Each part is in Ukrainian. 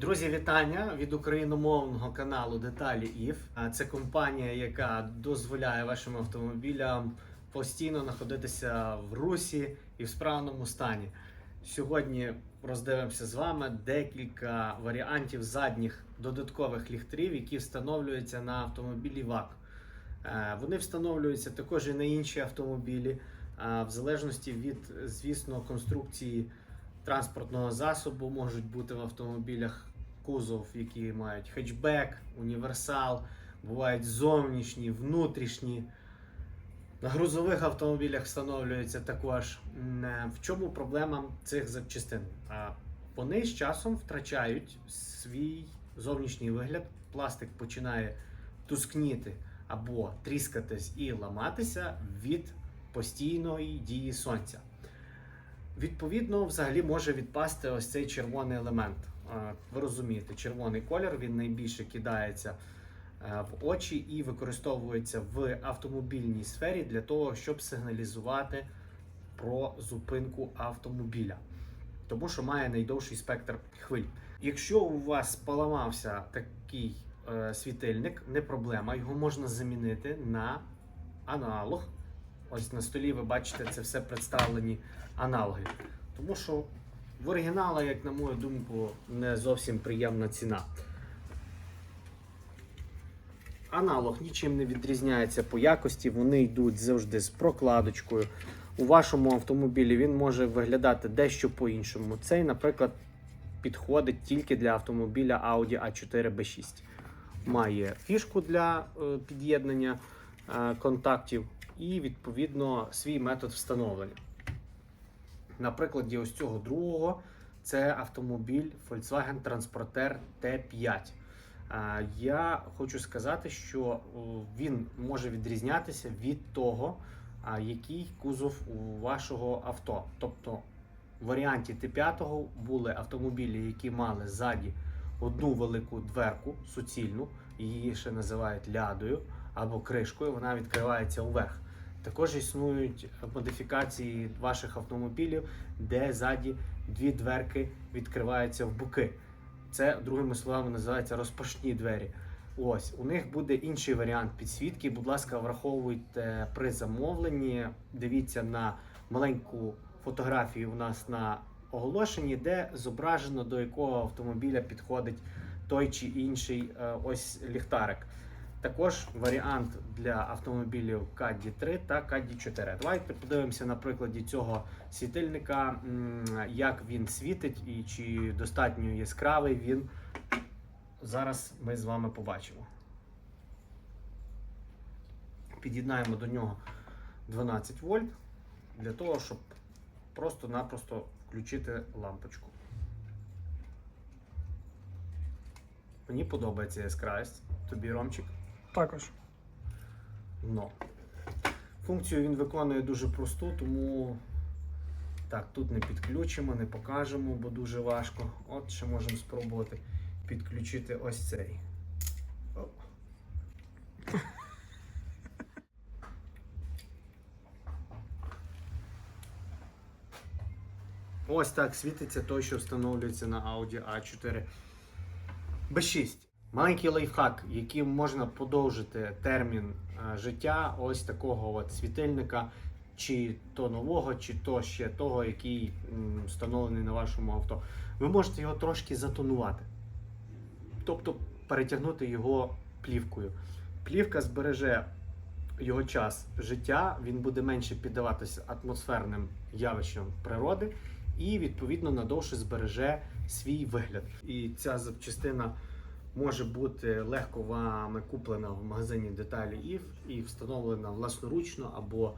Друзі, вітання від україномовного каналу Деталі ІФ. Це компанія, яка дозволяє вашим автомобілям постійно знаходитися в русі і в справному стані. Сьогодні роздивимося з вами декілька варіантів задніх додаткових ліхтарів, які встановлюються на автомобілі ВАК. Е, Вони встановлюються також і на інші автомобілі, в залежності від, звісно, конструкції транспортного засобу можуть бути в автомобілях кузов, які мають хетчбек, універсал, бувають зовнішні, внутрішні. На грузових автомобілях встановлюється також. Е, В чому проблема цих запчастин? Вони з часом втрачають свій зовнішній вигляд. Пластик починає тускніти або тріскатись і ламатися від постійної дії сонця. Відповідно, взагалі може відпасти ось цей червоний елемент. Е, Ви розумієте, червоний колір він найбільше кидається е, в очі і використовується в автомобільній сфері для того, щоб сигналізувати про зупинку автомобіля, тому що має найдовший спектр хвиль. Якщо у вас поламався такий е, світильник, не проблема, його можна замінити на аналог. Ось на столі ви бачите, це все представлені аналоги. Тому що в оригінала, як на мою думку, не зовсім приємна ціна. Аналог нічим не відрізняється по якості, вони йдуть завжди з прокладочкою. У вашому автомобілі він може виглядати дещо по-іншому. Цей, наприклад, підходить тільки для автомобіля Audi A4 B6. Має фішку для е, під'єднання е, контактів і, відповідно, свій метод встановлення. На прикладі ось цього другого це автомобіль Volkswagen Transporter T5. Я хочу сказати, що він може відрізнятися від того, який кузов у вашого авто. Тобто в варіанті Т5 були автомобілі, які мали ззаді одну велику дверку суцільну, її ще називають лядою або кришкою, вона відкривається вверх. Також існують модифікації ваших автомобілів, де ззаді дві дверки відкриваються в боки. Це, другими словами, називається розпашні двері. Ось у них буде інший варіант підсвітки. Будь ласка, враховуйте при замовленні. Дивіться на маленьку фотографію у нас на оголошенні, де зображено до якого автомобіля підходить той чи інший е, ось ліхтарик. Також варіант для автомобілів Caddy 3 та Caddy 4. Давайте подивимося на прикладі цього світильника, як він світить і чи достатньо яскравий він. Зараз ми з вами побачимо. Під'єднаємо до нього 12 вольт для того, щоб просто-напросто включити лампочку. Мені подобається яскравість. Тобі Ромчик. Також. Но. Функцію він виконує дуже просту, тому так, тут не підключимо, не покажемо, бо дуже важко. От ще можемо спробувати підключити ось цей. Ось так світиться той, що встановлюється на Audi A4 B6. Маленький лайфхак, яким можна подовжити термін е, життя ось такого от світильника, чи то нового, чи то ще того, який встановлений на вашому авто. Ви можете його трошки затонувати, тобто перетягнути його плівкою. Плівка збереже його час життя, він буде менше піддаватися атмосферним явищам природи і, відповідно, надовше збереже свій вигляд. І ця запчастина може бути легко вами куплена в магазині деталі ІФ і встановлена власноручно або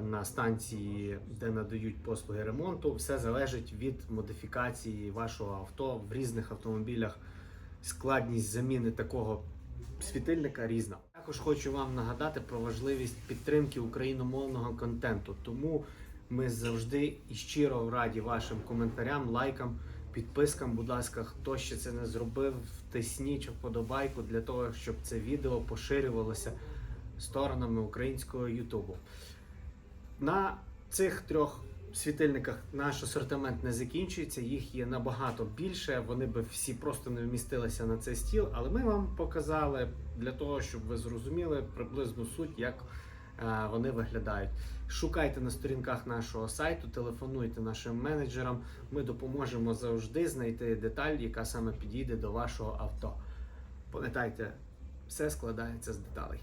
на станції, де надають послуги ремонту. Все залежить від модифікації вашого авто в різних автомобілях. Складність заміни такого світильника різна. Також хочу вам нагадати про важливість підтримки україномовного контенту. Тому ми завжди і щиро раді вашим коментарям, лайкам, підпискам. Будь ласка, хто ще це не зробив, втисніть вподобайку для того, щоб це відео поширювалося сторонами українського Ютубу. На цих трьох світильниках наш асортимент не закінчується, їх є набагато більше. Вони би всі просто не вмістилися на цей стіл, але ми вам показали для того, щоб ви зрозуміли приблизну суть, як вони виглядають. Шукайте на сторінках нашого сайту, телефонуйте нашим менеджерам. Ми допоможемо завжди знайти деталь, яка саме підійде до вашого авто. Пам'ятайте, все складається з деталей.